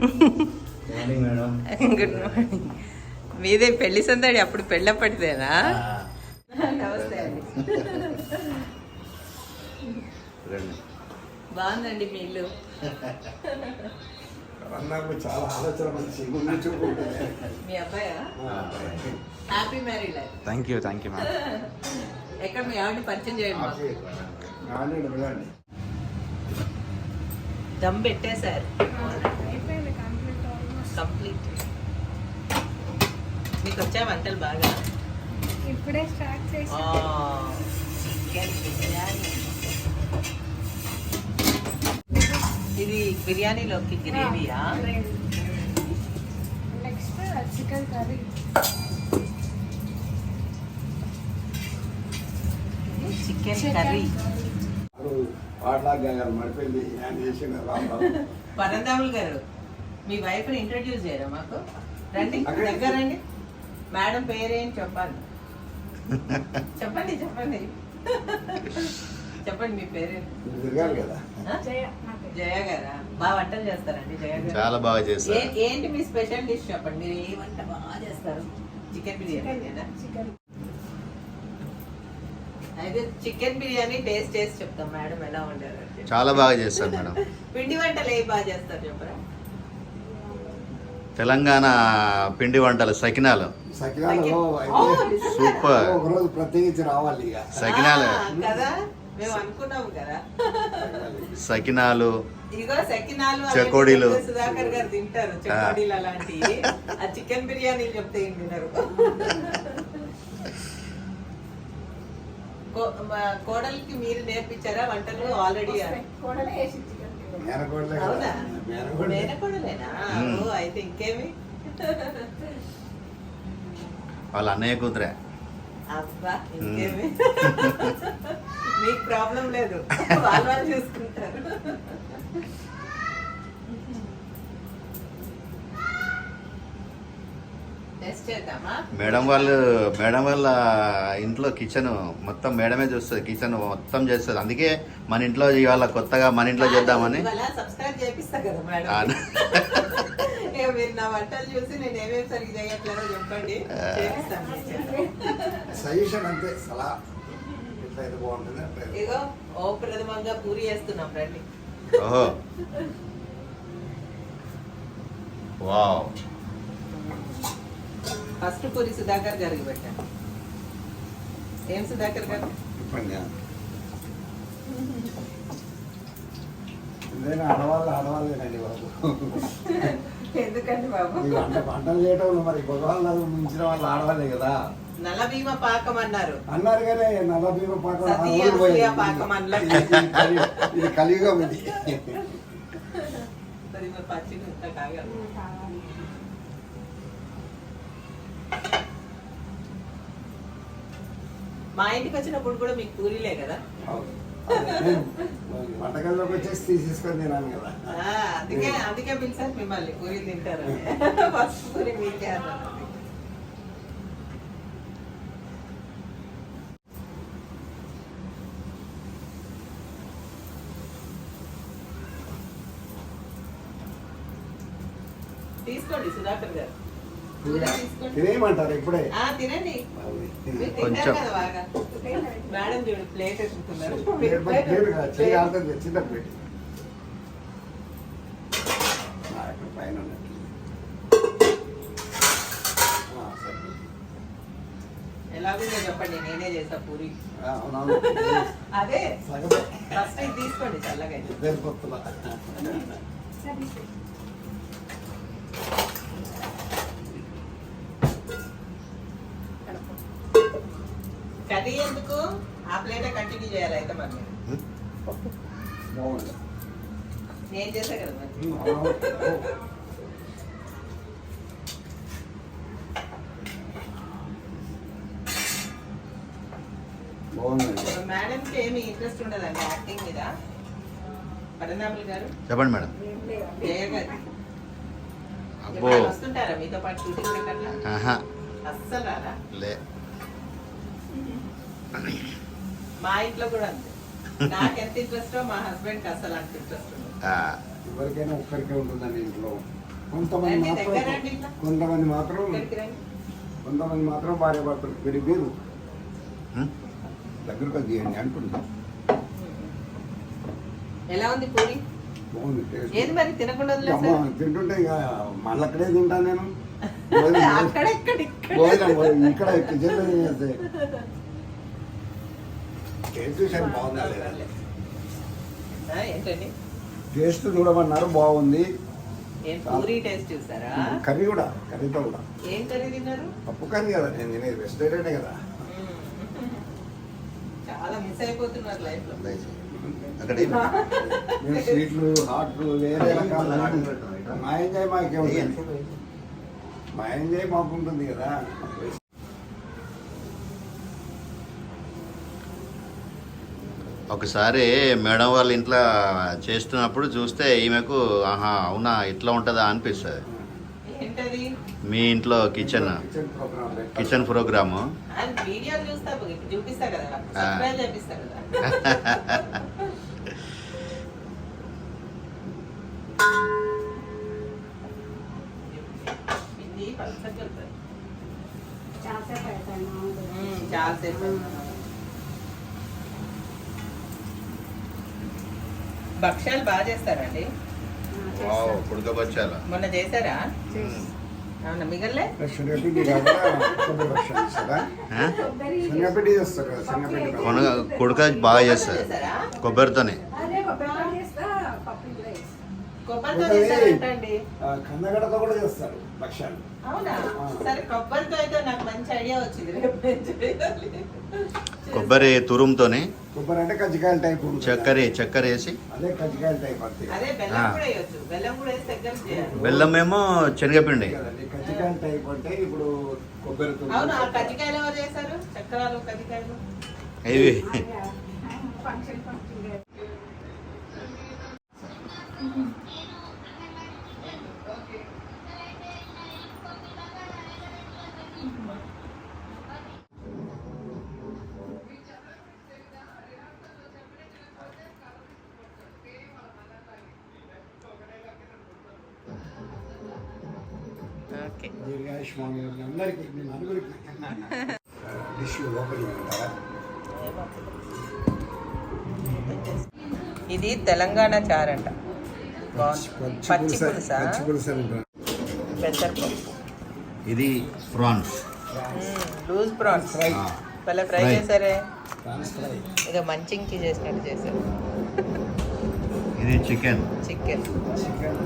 Morning madam good morning మీదే పెళ్ళి సందడి అప్పుడు పెళ్ళప్పటిదేనా? నమస్తే అండి. బాగుందండి మీ ఇల్లు. చాలా ఆలోచన. మీ అబ్బాయా? Happy married life thank you thank you ఎక్కడ మీ ఆవిడని పరిచయం చేయండి. దమ్ పెట్టేశారు. కంప్లీట్. మీకు వచ్చా వంటలు బాగా? ఇప్పుడే స్టార్ట్ చేసి. చికెన్ బిర్యానీ. ఇది బిర్యానీలోకి గ్రేవీయా? Next chicken curry. Chicken curry. Parandhamulu గారు. మీ వైఫ్ని ఇంట్రడ్యూస్ చేయరా మాకు? రండి దగ్గర రండి. మేడం పేరేం చెప్పాలి? చెప్పండి చెప్పండి. చెప్పండి మీ పేరేంటి? జయ గారా? బాగా వంటలు చేస్తారండి జయ గారు. చాలా బాగా చేస్తారు. ఏంటి మీ స్పెషల్ డిష్ చెప్పండి? మీరు ఏ వంట బాగా చేస్తారు? చికెన్ బిర్యానీ చికెన్ అయితే చికెన్ బిర్యానీ టేస్ట్ చేసి చెప్తాం మేడం ఎలా వండారు. చాలా బాగా చేస్తారు మేడం పిండి వంటలు ఏ బాగా చేస్తారు చెప్పరా? తెలంగాణ పిండి వంటలు సకినాలు. నిజంగానా? సూపర్. రోజు ప్రత్యేకించి రావాలి ఇక. సకినాలు. ఆ, కదా? మేము అనుకున్నాము కదా. సకినాలు. సకినాలు చెకోడీలు. సుధాకర్ గారు తింటారు చెకోడీలు అలాంటివి. ఆ చికెన్ బిర్యానీ చెప్తే కోడలికి మీరు నేర్పించారా? వంటలు ఆల్రెడీ కూడలే వాళ్ళ అన్నయ్య కూతురే. అబ్బా ఇంకేమి? మీకు ప్రాబ్లం లేదు. వాళ్ళు చూసుకుంటారు టెస్ట్ చేద్దామా మేడం వాళ్ళు మేడం వాళ్ళ ఇంట్లో కిచెన్ మొత్తం మేడమే చూస్తుంది కిచెన్ మొత్తం చేస్తుంది. అందుకే మన ఇంట్లో ఇవాళ కొత్తగా మన ఇంట్లో చేద్దామని. సజెషన్ అంతే సలహా. బాగుంటుంది ఓ ప్రథమంగా పూరి చేస్తున్నాం రండి. ఓహో. వావ్. ఫస్ట్ పూరి సుధాకర్ గారికి పెట్టాను ఏం సుధాకర్ గారు ఆడవాళ్ళు ఆడవాళ్ళేనండి బాబు ఎందుకండి బాబు వంటలు చేయటం మరి మగవాళ్ళు మించిన వాళ్ళు ఆడవాళ్ళే కదా నల్ల భీమ పాకం అన్నారు అన్నారు కానీ నల్ల భీమ పాకం పాకం. ఇది- కలియుగం పచ్చి మా ఇంటికి వచ్చినప్పుడు కూడా మీకు పూరీలే కదా? వంటగదిలోకి వచ్చేసి తీసేసుకొని తినాను కదా. అందుకే అందుకే పిలిచారు మిమ్మల్ని. పూరీలు తింటారు ఫస్ట్ పూరి మీకే తీసుకోండి సుధాకర్ గారు. తినేయమంటారు ఇప్పుడే? ఆ, తినండి. కొంచెం. తింటారు కదా బాగా. మేడం చూడు ప్లేట్ ఎత్తుకున్నారు ప్లేట్ పై ప్లేట్ కాదు, చేయి ఆడుతుంది చిన్న ప్లేట్. ఆ, ఇక్కడ పైన ఉన్నట్టు. ఆ, సరే. ఎలాగో చెప్పండి నేనే చేస్తా పూరి. అదే. ఫస్ట్ తీసుకోండి చల్లగా కర్రీ ఎందుకు? ఆ ప్లేటే కంటిన్యూ చేయాలి అయితే మరి. నేను చేసా కదా మరి. చెప్పండి మేడం. అబ్బో. వస్తుంటారా మీతో పాటు షూటింగ్ లే. మా ఇంట్లో కూడా అంతే. నాకు ఎంత ఇంట్రెస్టో మా హస్బెండ్కి అసలు అంత ఇంట్రెస్ట్ ఎవరికైనా ఒక్కరికే ఉంటుందండి ఇంట్లో. కొంతమంది మాత్రం. కొంతమంది మాత్రం. కొంతమంది మాత్రం భార్య భర్తలు పెరిగారు హ్మ్? దగ్గరకు తీయండి అంటుంటా ఎలా ఉంది పూరి? ఏది మరి తినకుండా తింటుంటే ఇక మళ్ళీ అక్కడే తింటా నేను. ఇక్కడ. టేస్ట్ బాగుందా లేదా ఏంటండి? టేస్ట్ చూడమన్నారు బాగుంది. టేస్ట్ చూసారా? కర్రీ కూడా కర్రీతో కూడా. ఏం కర్రీ తిన్నారు? పప్పు కర్రీ కదా నేను తినేది వెజిటేరియనే కదా. చాలా మిస్ అయిపోతున్నారు లైఫ్లో అక్కడ మేము స్వీట్లు హాట్లు వేరే రకాల. మా ఎంజాయ్ మా ఎంజాయ్ మాకు ఉంటుంది కదా. ఒకసారి మేడం వాళ్ళ ఇంట్లో చేస్తున్నప్పుడు చూస్తే ఈమెకు ఆహా అవునా ఇట్లా ఉంటుందా? అనిపిస్తుంది. ఏంటది? మీ ఇంట్లో kitchen? Kitchen program kitchen program అది వీడియోలు చూస్తా ఇప్పుడు చూపిస్తా కదా ఆ. సర్ప్రైజ్ చేపిస్తా కదా ఇది పలసగా కలుపుతారు. చాలా పెడతాను మ్మ్, చాలా సేపు భక్ష్యాలు బాగా చేస్తారండి. మొన్న చేశారా? అవునా మిగల్లే శనగపిండి శనగపిండి చేస్తారు? కొడుక బాగా చేస్తుంది చేశారా కొబ్బరితోనే అదే కొబ్బరి చేస్తా పప్పు కూడా వేస్తా. కొబ్బరితో చేశారంటండి కందగడతో కూడా చేస్తారు భక్షాలు అవునా? ఆ. సరే కొబ్బరితో అయితే నాకు మంచి ఐడియా వచ్చింది. రేపు నేను చేయాలి. కొబ్బరి తురుముతోని కొబ్బరి అంటే కజ్జికాయల టైప్. చక్కెర చక్కెర వేసి. అదే కజ్జికాయల టైప్ అంతే. అదే బెల్లం ఆ. కూడా వేయొచ్చు. బెల్లం కూడా వేసి దగ్గర చేయాలి. బెల్లం ఏమో శనగపిండి కజ్జికాయల టైప్ అంటే ఇప్పుడు కొబ్బరి తురుము. అవును ఆ కజ్జికాయలు ఎవరు చేశారు? చక్రాలు కజ్జికాయలు. ఇవి. అదే, ఫంక్షన్ ఫంక్షన్. ఓకే. దీర్ఘాయుష్మాన్ గారికి అందరికీ మీ నలుగురికి. డిష్ ఓపెనింగ్ ఉంటారా ఇది తెలంగాణ చారంట పచ్చి పులుసు? పెసరపప్పు ఇది ప్రాన్స్. Loose prawns. ఫ్రై. భలే ఫ్రై. చేశారే. Prawns fry. ఇక మంచింకి చేసినట్టు చేశారు. ఇది చికెన్. చికెన్. చికెన్.